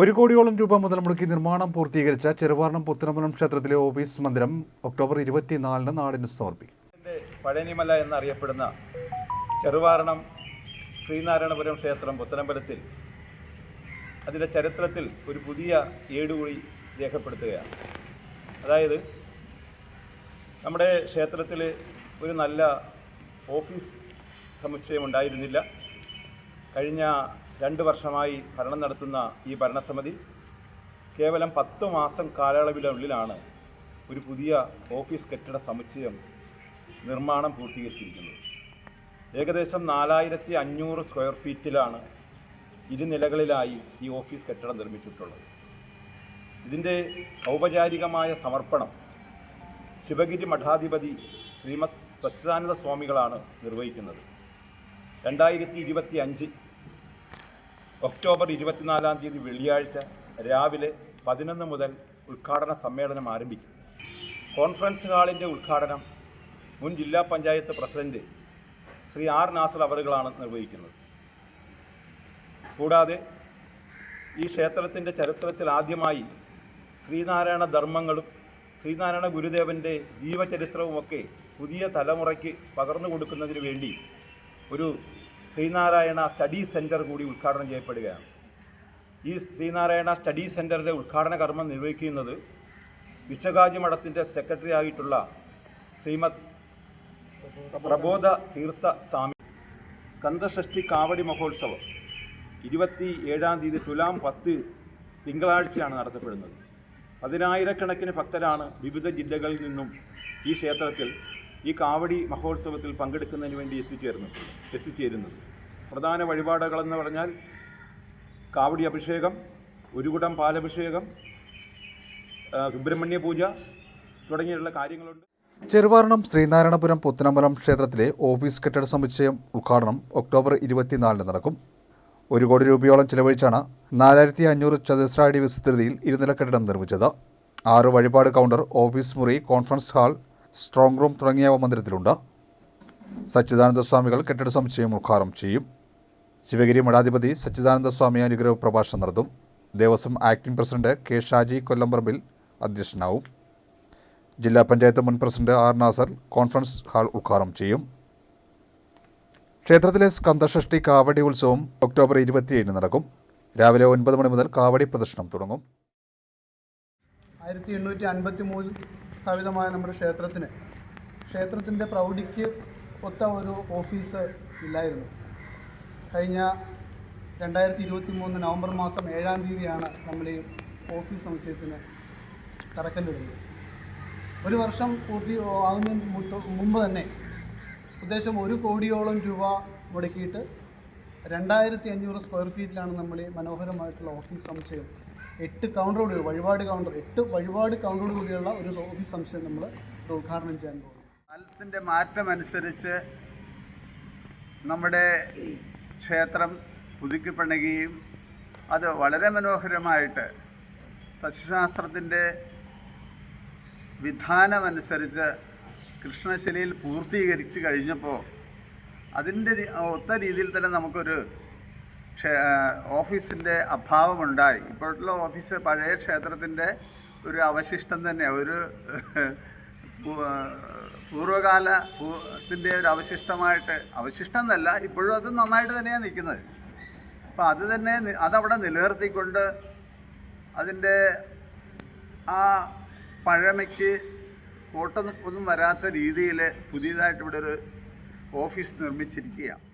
ഒരു കോടിയോളം രൂപ മുതൽ മുടക്കി നിർമ്മാണം പൂർത്തീകരിച്ച ചെറുവാർണം പുത്തനമ്പലം ക്ഷേത്രത്തിലെ ഓഫീസ് മന്ദിരം ഒക്ടോബർ ഇരുപത്തിനാലിന് നാടിന് സമർപ്പിക്കും. പഴനിമല എന്നറിയപ്പെടുന്ന ചെറുവാർണം ശ്രീനാരായണപുരം ക്ഷേത്രം പുത്തനമ്പലത്തിൽ അതിന്റെ ചരിത്രത്തിൽ ഒരു പുതിയ ഏടുകൂടി രേഖപ്പെടുത്തുകയാണ്. അതായത് നമ്മുടെ ക്ഷേത്രത്തിൽ ഒരു നല്ല ഓഫീസ് സമുച്ചയം ഉണ്ടായിരുന്നില്ല. കഴിഞ്ഞ രണ്ട് വർഷമായി ഭരണം നടത്തുന്ന ഈ ഭരണസമിതി കേവലം പത്ത് മാസം കാലയളവിലുള്ളിലാണ് ഒരു പുതിയ ഓഫീസ് കെട്ടിട സമുച്ചയം നിർമ്മാണം പൂർത്തീകരിച്ചിരിക്കുന്നത്. ഏകദേശം നാലായിരത്തി അഞ്ഞൂറ് സ്ക്വയർ ഫീറ്റിലാണ് ഇരുനിലകളിലായി ഈ ഓഫീസ് കെട്ടിടം നിർമ്മിച്ചിട്ടുള്ളത്. ഇതിന്റെ ഔപചാരികമായ സമർപ്പണം ശിവഗിരി മഠാധിപതി ശ്രീമത് സച്ചിദാനന്ദ സ്വാമികളാണ് നിർവഹിക്കുന്നത്. രണ്ടായിരത്തി ഇരുപത്തി അഞ്ച് ഒക്ടോബർ ഇരുപത്തിനാലാം തീയതി വെള്ളിയാഴ്ച രാവിലെ പതിനൊന്ന് മുതൽ ഉദ്ഘാടന സമ്മേളനം ആരംഭിക്കും. കോൺഫറൻസ് ഹാളിന്റെ ഉദ്ഘാടനം മുൻ ജില്ലാ പഞ്ചായത്ത് പ്രസിഡന്റ് ശ്രീ ആർ നാസർ അവറുകളാണ് നിർവഹിക്കുന്നത്. കൂടാതെ ഈ ക്ഷേത്രത്തിന്റെ ചരിത്രത്തിൽ ആദ്യമായി ശ്രീനാരായണ ധർമ്മങ്ങളും ശ്രീനാരായണ ഗുരുദേവന്റെ ജീവചരിത്രവുമൊക്കെ പുതിയ തലമുറയ്ക്ക് പകർന്നു കൊടുക്കുന്നതിന് വേണ്ടി ഒരു ശ്രീനാരായണ സ്റ്റഡി സെന്റർ കൂടി ഉദ്ഘാടനം ചെയ്യപ്പെടുകയാണ്. ഈ ശ്രീനാരായണ സ്റ്റഡി സെന്ററിന്റെ ഉദ്ഘാടന കർമ്മം നിർവഹിക്കുന്നത് വിശ്വകാജി മഠത്തിന്റെ സെക്രട്ടറി ആയിട്ടുള്ള ശ്രീമത് പ്രബോധ തീർത്ഥ സ്വാമി സ്കന്ധഷ്ടി കാവടി മഹോത്സവം ഇരുപത്തി ഏഴാം തീയതി തുലാം പത്ത് തിങ്കളാഴ്ചയാണ് നടത്തപ്പെടുന്നത്. പതിനായിരക്കണക്കിന് ഭക്തരാണ് വിവിധ ജില്ലകളിൽ നിന്നും ഈ ക്ഷേത്രത്തിൽ ഈ കാവടി മഹോത്സവത്തിൽ പങ്കെടുക്കുന്നതിന് വേണ്ടി എത്തിച്ചേർന്നു എത്തിച്ചേരുന്നത് പ്രധാന വഴിപാടുകളെന്ന് പറഞ്ഞാൽ കാവടി അഭിഷേകം ഒരു കുടം പാലഭിഷേകം സുബ്രഹ്മണ്യ പൂജ തുടങ്ങിയുള്ള കാര്യങ്ങളുണ്ട്. ചെറുവാരണം ശ്രീനാരായണപുരം പുത്തനമ്പലം ക്ഷേത്രത്തിലെ ഓഫീസ് കെട്ടിട സമുച്ചയം ഉദ്ഘാടനം ഒക്ടോബർ ഇരുപത്തിനാലിന് നടക്കും. ഒരു കോടി രൂപയോളം ചിലവഴിച്ചാണ് നാലായിരത്തി അഞ്ഞൂറ് ചതുശ്രാടി വിസ്തൃതിയിൽ ഇരുനില കെട്ടിടം നിർമ്മിച്ചത്. ആറ് വഴിപാട് കൗണ്ടർ ഓഫീസ് മുറി കോൺഫറൻസ് ഹാൾ സ്ട്രോങ് റൂം തുടങ്ങിയവ മന്ദിരത്തിലുണ്ട്. സച്ചിദാനന്ദ സ്വാമികൾ കെട്ടിട സമുച്ചയം ഉദ്ഘാടനം ചെയ്യും. ശിവഗിരി മഠാധിപതി സച്ചിദാനന്ദ സ്വാമി അനുഗ്രഹ പ്രഭാഷണം നടത്തും. Devaswom acting president K Shaji Kollamparambil അധ്യക്ഷനാവും. ജില്ലാ പഞ്ചായത്ത് മുൻ president R Nasar conference hall ഉദ്ഘാടനം ചെയ്യും. ക്ഷേത്രത്തിലെ സ്കന്ദഷഷ്ടി കാവടി ഉത്സവം ഒക്ടോബർ ഇരുപത്തിയേഴിന് നടക്കും. രാവിലെ ഒൻപത് മണി മുതൽ കാവടി പ്രദർശനം തുടങ്ങും. ആയിരത്തി എണ്ണൂറ്റി അൻപത്തി മൂന്നിൽ സ്ഥാപിതമായ നമ്മുടെ ക്ഷേത്രത്തിന്. ക്ഷേത്രത്തിന്റെ പ്രൗഢിക്ക് ഒത്ത ഒരു ഓഫീസ് ഇല്ലായിരുന്നു. കഴിഞ്ഞ രണ്ടായിരത്തി ഇരുപത്തി മൂന്ന് നവംബർ മാസം ഏഴാം തീയതിയാണ് നമ്മൾ ഈ ഓഫീസ് സമുച്ചയത്തിന് തറക്കല്ലിടുന്നത്. ഒരു വർഷം പൂർത്തി ആകുന്നതിന് മുമ്പ് തന്നെ ഉദ്ദേശം ഒരു കോടിയോളം രൂപ മുടക്കിയിട്ട് രണ്ടായിരത്തി അഞ്ഞൂറ് സ്ക്വയർ ഫീറ്റിലാണ് നമ്മൾ ഈ മനോഹരമായിട്ടുള്ള ഓഫീസ് സമുച്ചയം എട്ട് കൗണ്ടർ കൂടി വഴിപാട് കൗണ്ടർ എട്ട് വഴിപാട് കൗണ്ടറോട് കൂടിയുള്ള ഒരു ഓഫീസ് സംശയം നമ്മൾ ഉദ്ഘാടനം ചെയ്യാൻ പോകുന്നു. കാലത്തിന്റെ മാറ്റമനുസരിച്ച് നമ്മുടെ ക്ഷേത്രം പുതുക്കിപ്പണുകയും അത് വളരെ മനോഹരമായിട്ട് തച്ചുശാസ്ത്രത്തിന്റെ വിധാനമനുസരിച്ച് കൃഷ്ണശിലയിൽ പൂർത്തീകരിച്ച് കഴിഞ്ഞപ്പോൾ അതിന്റെ ഒത്ത രീതിയിൽ തന്നെ നമുക്കൊരു ഓഫീസിന്റെ അഭാവമുണ്ടായി. ഇപ്പോഴുള്ള ഓഫീസ് പഴയ ക്ഷേത്രത്തിന്റെ ഒരു അവശിഷ്ടം തന്നെ. ഒരു പൂർവകാല പൂർവകാല ത്തിന്റെ ഒരു അവശിഷ്ടമായിട്ട് അവശിഷ്ടം എന്നല്ല ഇപ്പോഴും അത് നന്നായിട്ട് തന്നെയാണ് നിൽക്കുന്നത്. അപ്പം അത് തന്നെ അതവിടെ നിലനിർത്തിക്കൊണ്ട് അതിന്റെ ആ പഴമയ്ക്ക് കോട്ടൊന്നും ഒന്നും വരാത്ത രീതിയിൽ പുതിയതായിട്ട് ഇവിടെ ഒരു ഓഫീസ് നിർമ്മിച്ചിരിക്കുകയാണ്.